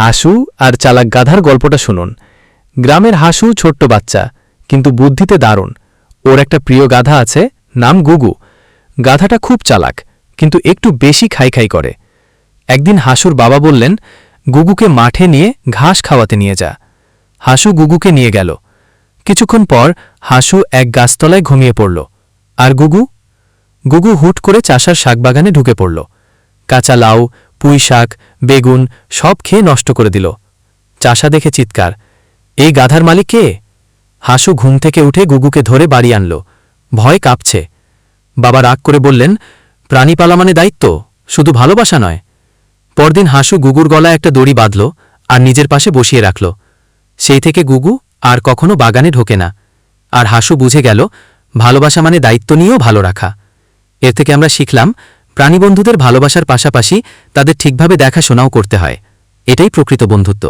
হাসু আর চালাক গাধার গল্পটা শুনুন। গ্রামের হাসু ছোট্ট বাচ্চা, কিন্তু বুদ্ধিতে দারুণ। ওর একটা প্রিয় গাধা আছে, নাম গুগু। গাধাটা খুব চালাক, কিন্তু একটু বেশি খাই খাই করে। একদিন হাসুর বাবা বললেন, গুগুকে মাঠে নিয়ে ঘাস খাওয়াতে নিয়ে যা। হাসু গুগুকে নিয়ে গেল। কিছুক্ষণ পর হাসু এক গাছতলায় ঘুমিয়ে পড়ল। আর গুগু? গুগু হুট করে চাষার শাকবাগানে ঢুকে পড়ল। কাঁচা লাউ পুঁই শাক বেগুন সব খেয়ে নষ্ট করে দিল। চাষা দেখে চিৎকার, এই গাধার মালিক কে? হাসু ঘুম থেকে উঠে গুগুকে ধরে বাড়ি আনল। ভয় কাঁপছে। বাবা রাগ করে বললেন প্রাণী পালা মানে দায়িত্ব, শুধু ভালোবাসা নয়। পরদিন হাসু গুগুর গলায় একটা দড়ি বাঁধল আর নিজের পাশে বসিয়ে রাখল। সেই থেকে গুগু আর কখনো বাগানে ঢোকে না। আর হাসু বুঝে গেল, ভালোবাসা মানে দায়িত্ব নিয়েও ভালো রাখা। এর থেকে আমরা শিখলাম প্রাণীবন্ধুদের ভালোবাসার পাশাপাশি তাদের ঠিকভাবে দেখাশোনাও করতে হয়। এটাই প্রকৃত বন্ধুত্ব।